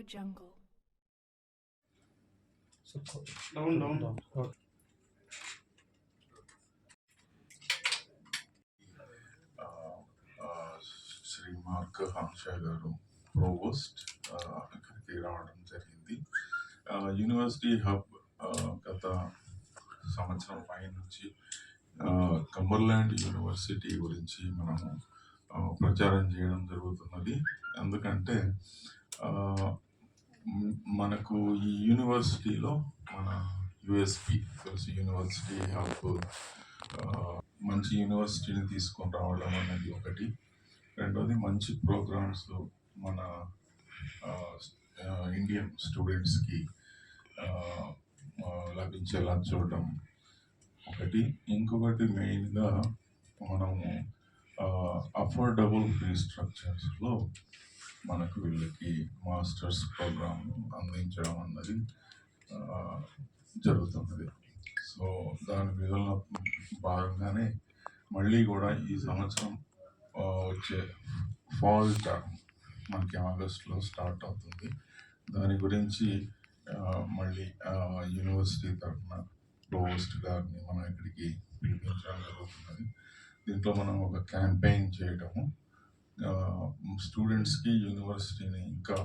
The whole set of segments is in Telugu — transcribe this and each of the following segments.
Jungle. Down down Shri Mark హంషా గారు ప్రోవోస్ట్ ఇక్కడికి రావడం జరిగింది. ఆ, యూనివర్సిటీ హబ్ గత సంవత్సరం పై నుంచి కంబర్లాండ్ యూనివర్సిటీ గురించి మనము ప్రచారం చేయడం జరుగుతున్నది. ఎందుకంటే మనకు ఈ యూనివర్సిటీలో మన యుఎస్పి తెలుసు యూనివర్సిటీ ఆఫ్ మంచి యూనివర్సిటీని తీసుకొని రావడం అనేది ఒకటి. రెండోది మంచి ప్రోగ్రామ్స్ మన ఇండియన్ స్టూడెంట్స్కి లభించేలా చూడడం ఒకటి. ఇంకొకటి మెయిన్గా మనము అఫోర్డబుల్ ఫీ స్ట్రక్చర్స్లో మనకు వీళ్ళకి మాస్టర్స్ ప్రోగ్రామ్ అందించడం అన్నది జరుగుతున్నది. సో దాని విధంలో భాగంగానే మళ్ళీ కూడా ఈ సంవత్సరం వచ్చే ఫాల్ టర్మ్ మనకి ఆగస్టులో స్టార్ట్ అవుతుంది. దాని గురించి మళ్ళీ యూనివర్సిటీ తరఫున ప్రోవోస్ట్ గారిని మనం ఇక్కడికి పిలిపించడం జరుగుతున్నది. దీంట్లో మనం ఒక క్యాంపెయిన్ చేయడము స్టూడెంట్స్కి యూనివర్సిటీని ఇంకా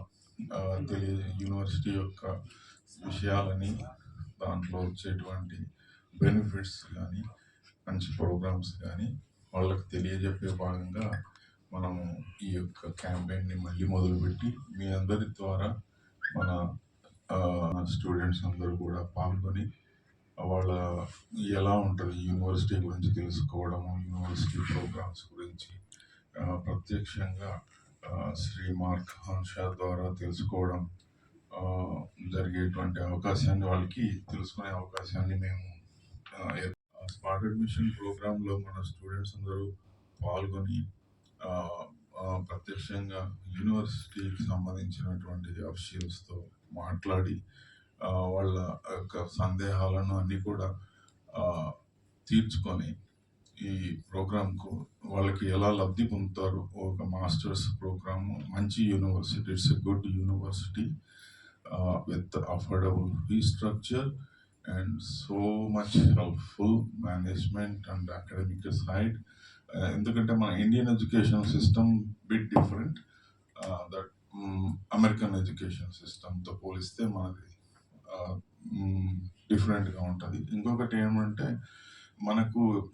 తెలియ యూనివర్సిటీ యొక్క విషయాలని దాంట్లో వచ్చేటువంటి బెనిఫిట్స్ కానీ మంచి ప్రోగ్రామ్స్ కానీ వాళ్ళకి తెలియజెప్పే భాగంగా మనము ఈ యొక్క క్యాంపెయిన్ని మళ్ళీ మొదలుపెట్టి మీ అందరి ద్వారా మన స్టూడెంట్స్ అందరూ కూడా పాల్గొని వాళ్ళ ఎలా ఉంటుంది యూనివర్సిటీ గురించి తెలుసుకోవడము యూనివర్సిటీ ప్రోగ్రామ్స్ గురించి ప్రత్యక్షంగా శ్రీ మార్క్ హంషా ద్వారా తెలుసుకోవడం జరిగేటువంటి అవకాశాన్ని వాళ్ళకి తెలుసుకునే అవకాశాన్ని మేము స్మార్ట్ అడ్మిషన్ ప్రోగ్రాంలో మన స్టూడెంట్స్ అందరూ పాల్గొని ప్రత్యక్షంగా యూనివర్సిటీకి సంబంధించినటువంటి అఫీషియల్స్తో మాట్లాడి వాళ్ళ యొక్క సందేహాలను అన్నీ కూడా తీర్చుకొని ఈ ప్రోగ్రాంకు వాళ్ళకి ఎలా లబ్ధి పొందుతారు? ఒక మాస్టర్స్ ప్రోగ్రాము మంచి university it's a good university with affordable fee structure and so much helpful management and academic side. ఎందుకంటే మన Indian education system bit different. That American education సిస్టమ్తో పోలిస్తే మనది డిఫరెంట్గా ఉంటుంది. ఇంకొకటి ఏమంటే మనకు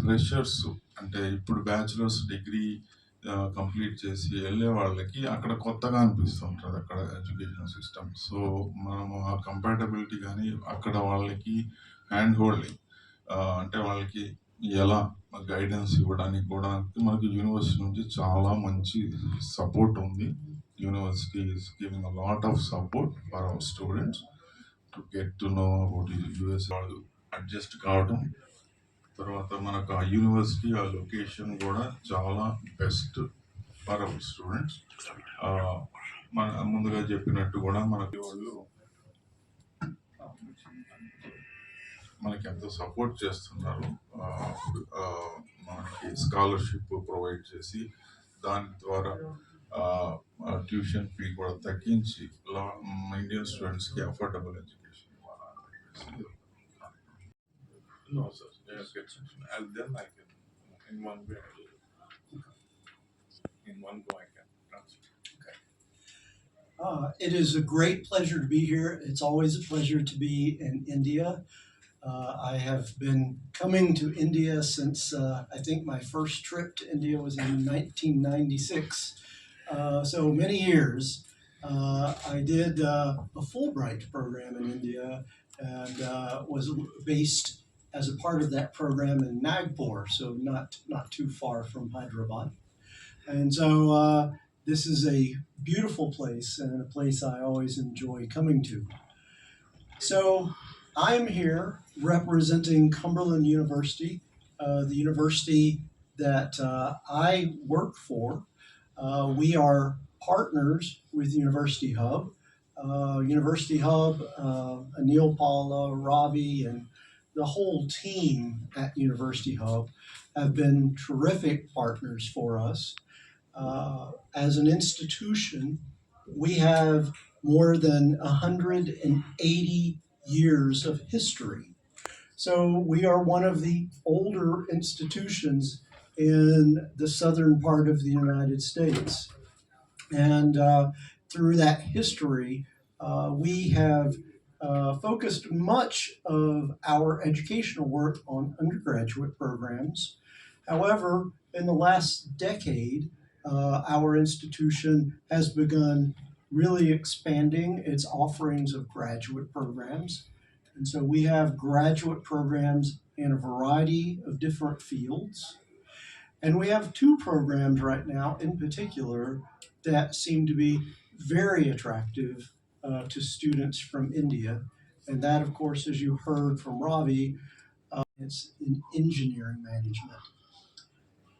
ఫ్రెషర్స్ అంటే ఇప్పుడు బ్యాచిలర్స్ డిగ్రీ కంప్లీట్ చేసి వెళ్ళే వాళ్ళకి అక్కడ కొత్తగా అనిపిస్తుంటుంది అక్కడ ఎడ్యుకేషన్ సిస్టమ్ సో మనము ఆ కంపాటబిలిటీ కానీ అక్కడ వాళ్ళకి హ్యాండ్ హోల్డింగ్ అంటే వాళ్ళకి ఎలా గైడెన్స్ ఇవ్వడానికి కూడా మనకి యూనివర్సిటీ నుంచి చాలా మంచి సపోర్ట్ ఉంది. University is giving a lot of support for our students to get to know about US వాళ్ళు అడ్జస్ట్ కావడం తర్వాత మనకు ఆ యూనివర్సిటీ ఆ లొకేషన్ కూడా చాలా బెస్ట్ ఫర్ అవర్ స్టూడెంట్స్. మన ముందుగా చెప్పినట్టు కూడా మనకి వాళ్ళు మనకి ఎంతో సపోర్ట్ చేస్తున్నారు. మనకి స్కాలర్షిప్ ప్రొవైడ్ చేసి దాని ద్వారా ట్యూషన్ ఫీ కూడా తగ్గించి లా ఇండియన్ స్టూడెంట్స్కి affordable education No. And then I can, in one in one go, I can. Uh, it is a great pleasure to be here. It's always a pleasure to be in India. Uh, I have been coming to India since uh, I think my first trip to India was in 1996. Uh, so many years. Uh, I did uh, a Fulbright program in India and uh, was based as a part of that program in Nagpur, so not not too far from Hyderabad. And so uh, this is a beautiful place and a place I always enjoy coming to. So I'm here representing Cumberland University, uh, the university that uh, I work for. Uh, we are partners with University Hub. Uh, University Hub, uh, Anil Paula, Ravi, and the whole team at University Hub have been terrific partners for us. uh, as an institution, we have more than 180 years of history. So we are one of the older institutions in the southern part of the United States. And uh, through that history, uh, we have uh, focused much of our educational work on undergraduate programs. However, in the last decade, uh, our institution has begun really expanding its offerings of graduate programs. And so we have graduate programs in a variety of different fields. And we have two programs right now in particular that seem to be very attractive uh, to students from India. And that, of course, as you heard from Ravi, uh, it's in engineering management.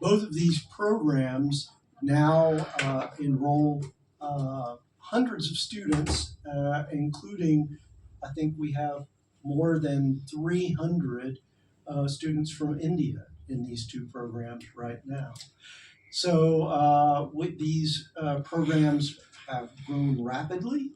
Both of these programs now uh, enroll uh, hundreds of students, uh, including, I think we have more than 300 uh, students from India in these two programs right now. So uh, with these uh, programs have grown rapidly,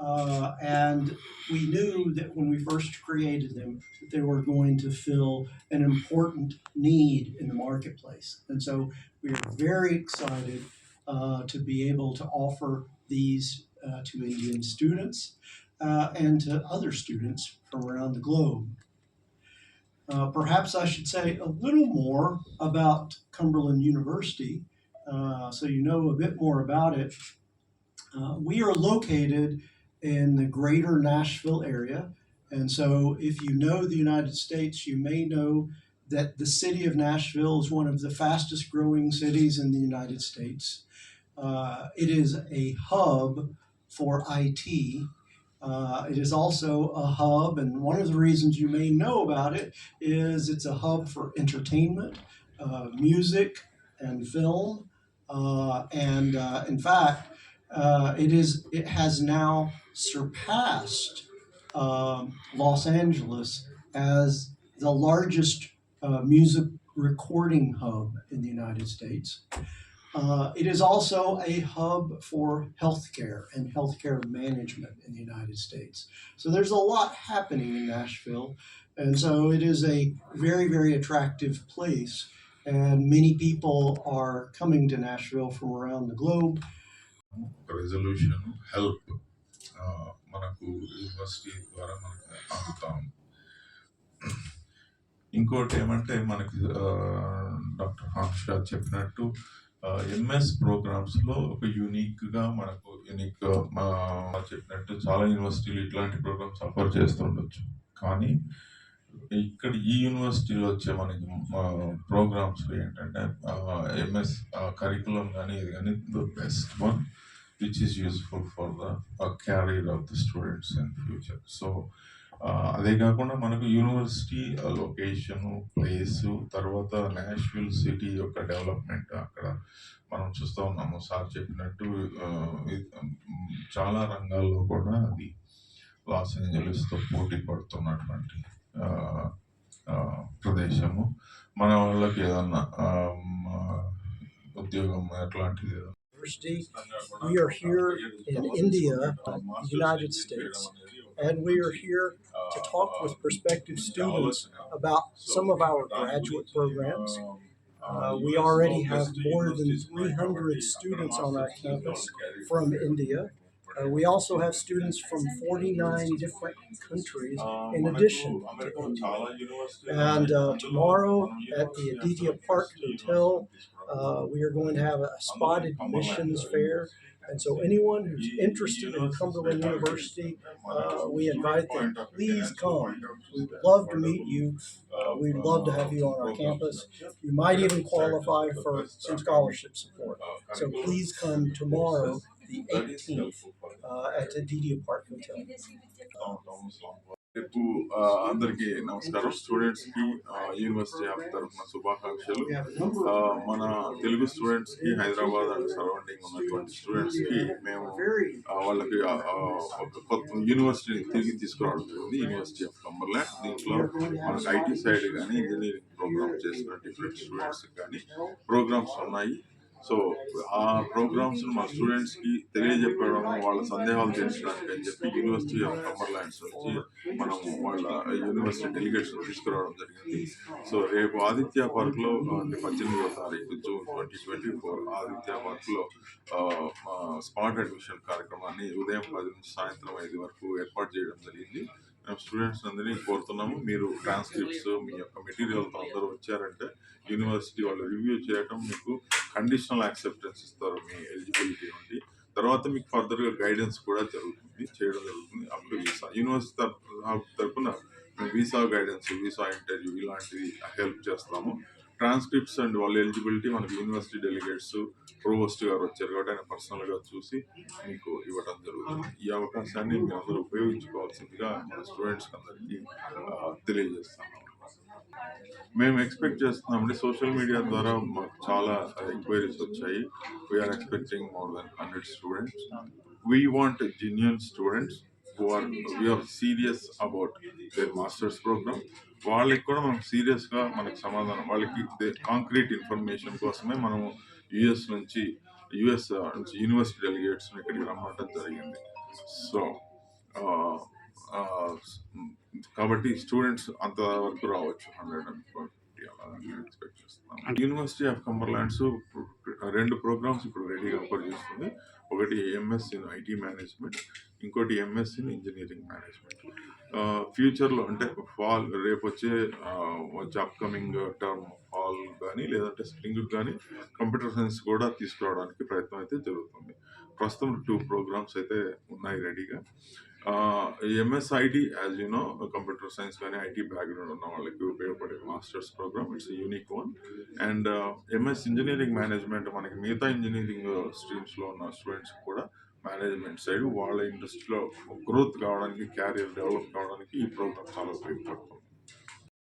uh, and we knew that when we first created them that they were going to fill an important need in the marketplace. And so we are very excited uh, to be able to offer these uh, to Indian students uh, and to other students from around the globe. Uh, perhaps I should say a little more about Cumberland University uh, so you know a bit more about it. Uh, we are located in the greater Nashville area. And so if you know the United States, you may know that the city of Nashville is one of the fastest growing cities in the United States. Uh, it is a hub for IT. Uh, it is also a hub, and one of the reasons you may know about it is it's a hub for entertainment, uh, music, and film. Uh, and uh, in fact, uh, it is it has now surpassed um, Los Angeles as the largest uh, music recording hub in the United States. Uh, it is also a hub for healthcare and healthcare management in the United States. So there's a lot happening in Nashville, and so it is a very, very attractive place. And many people are coming to Nashville from around the globe resolution help మనకు యూనివర్సిటీ ద్వారా మనకు అందుతాం ఇంకోటి ఏమంటే మనకి డాక్టర్ హర్ష చెప్పినట్టు ఎంఎస్ ప్రోగ్రామ్స్లో ఒక యూనిక్గా మనకు యూనిక్ చెప్పినట్టు చాలా యూనివర్సిటీలు ఇట్లాంటి ప్రోగ్రామ్స్ ఆఫర్ చేస్తుండొచ్చు. కానీ ఇక్కడ ఈ యూనివర్సిటీలో వచ్చే మనకి ప్రోగ్రామ్స్ ఏంటంటే ఎంఎస్ కరికులం కానీ ఇది కానీ the best one which is useful for the career of the students and future so అదే కాకుండా మనకు యూనివర్సిటీ లొకేషను ప్లేసు తర్వాత నేషనల్ సిటీ యొక్క డెవలప్మెంట్ అక్కడ మనం చూస్తూ ఉన్నాము. సార్ చెప్పినట్టు చాలా రంగాల్లో కూడా అది లాస్ ఏంజలీస్తో పోటీ పడుతున్నటువంటి ప్రదేశము. మన వాళ్ళకి ఏదన్నా ఉద్యోగం అట్లాంటిది We are here in India, the United States, and we are here to talk with prospective students about some of our graduate programs. Uh, uh, we already have more than 300 students on our campus from India. Uh, we also have students from 49 different countries in addition to India. And uh, tomorrow at the Aditya Park Hotel, uh, we are going to have a spotted missions fair. And so anyone who's interested in Cumberland University, uh, we invite them, please come. We'd love to meet you. Uh, we'd love to have you on our campus. You might even qualify for some scholarship support. So please come tomorrow, the 18th, uh, at the Aditya Park Hotel. రేపు అందరికీ నమస్కారం. స్టూడెంట్స్కి యూనివర్సిటీ ఆఫ్ తరఫున శుభాకాంక్షలు. ఆ, మన తెలుగు స్టూడెంట్స్కి హైదరాబాద్ అండ్ సరౌండింగ్ ఉన్నటువంటి స్టూడెంట్స్కి మేము వాళ్ళకి ఒక కొత్త యూనివర్సిటీని తిరిగి తీసుకురావడం జరిగింది యూనివర్సిటీ ఆఫ్ కంబర్లాండ్ దీంట్లో మనకి ఐటీ సైడ్ కానీ ఇంజనీరింగ్ ప్రోగ్రామ్ చేసిన డిఫరెంట్ స్టూడెంట్స్ కానీ ప్రోగ్రామ్స్ ఉన్నాయి. సో ఆ ప్రోగ్రామ్స్ మా స్టూడెంట్స్కి తెలియజెప్పడం వాళ్ళ సందేహాలు తీర్చడానికి అని చెప్పి యూనివర్సిటీ ఆఫ్ కమర్లాండ్స్ నుంచి మనం వాళ్ళ యూనివర్సిటీ డెలిగేషన్ తీసుకురావడం జరిగింది. సో రేపు ఆదిత్య పార్క్లో అంటే పద్దెనిమిదవ తారీఖు June twenty twenty four Aditya పార్క్లో అడ్మిషన్ కార్యక్రమాన్ని ఉదయం పది నుంచి సాయంత్రం ఐదు వరకు ఏర్పాటు చేయడం జరిగింది. Uh, స్టూడెంట్స్ అందరినీ కోరుతున్నాము. మీరు ట్రాన్స్క్రిప్ట్స్ మీ యొక్క మెటీరియల్తో అందరూ వచ్చారంటే యూనివర్సిటీ వాళ్ళు రివ్యూ చేయటం మీకు కండిషనల్ యాక్సెప్టెన్స్ ఇస్తారు మీ ఎలిజిబిలిటీ నుండి. తర్వాత మీకు ఫర్దర్గా గైడెన్స్ కూడా జరుగుతుంది చేయడం జరుగుతుంది అప్పుడు వీసా యూనివర్సిటీ తరఫున మేము వీసా గైడెన్స్ వీసా ఇంటర్వ్యూ ఇలాంటివి హెల్ప్ చేస్తాము. ట్రాన్స్క్రిప్ట్స్ అండ్ వాళ్ళ ఎలిజిబిలిటీ మనకి యూనివర్సిటీ డెలిగేట్స్ ప్రోవోస్ట్ గారు వచ్చారు కాబట్టి ఆయన పర్సనల్గా చూసి మీకు ఇవ్వడం జరుగుతుంది. ఈ అవకాశాన్ని మీరు అందరూ ఉపయోగించుకోవాల్సిందిగా మన స్టూడెంట్స్ అందరికీ తెలియజేస్తాము మేము ఎక్స్పెక్ట్ చేస్తున్నామండి. సోషల్ మీడియా ద్వారా మాకు చాలా ఎంక్వైరీస్ వచ్చాయి. We're expecting more than hundred students we want genuine students who are we're serious about their masters programme వాళ్ళకి కూడా మనం సీరియస్గా మనకి సమాధానం వాళ్ళకి కాంక్రీట్ ఇన్ఫర్మేషన్ కోసమే మనము యుఎస్ నుంచి యుఎస్ uh, నుంచి యూనివర్సిటీ డెలిగేట్స్ ఇక్కడికి రమ్మటం జరిగింది. సో uh, uh, కాబట్టి స్టూడెంట్స్ అంతవరకు రావచ్చు హండ్రెడ్ అండ్ ట్వంటీ అలా ఎక్స్పెక్ట్ చేస్తున్నాం యూనివర్సిటీ ఆఫ్ కంబర్లాండ్స్ రెండు ప్రోగ్రామ్స్ ఇప్పుడు రెడీగా ఆఫర్ చేస్తుంది. ఒకటి ఎంఎస్ ఇన్ ఐటీ మేనేజ్మెంట్ ఇంకోటి ఎంఎస్ ఇన్ ఇంజనీరింగ్ మేనేజ్మెంట్ ఫ్యూచర్లో అంటే ఫాల్ రేపు వచ్చే వచ్చే అప్కమింగ్ టర్మ్ ఫాల్ కానీ లేదంటే స్ప్రింగ్ కానీ కంప్యూటర్ సైన్స్ కూడా తీసుకురావడానికి ప్రయత్నం అయితే జరుగుతుంది. ప్రస్తుతం టూ ప్రోగ్రామ్స్ అయితే ఉన్నాయి రెడీగా MSIT as you know computer science కానీ ఐటీ బ్యాక్గ్రౌండ్ ఉన్న వాళ్ళకి ఉపయోగపడే masters programme it's unique one and MS engineering management మనకి మిగతా ఇంజనీరింగ్ స్ట్రీమ్స్లో ఉన్న స్టూడెంట్స్ కూడా మేనేజ్మెంట్ సైడ్ వాళ్ళ ఇండస్ట్రీలో గ్రోత్ కావడానికి క్యారియర్ డెవలప్ కావడానికి ఈ ప్రోగ్రామ్ చాలా ఉపయోగపడుతుంది.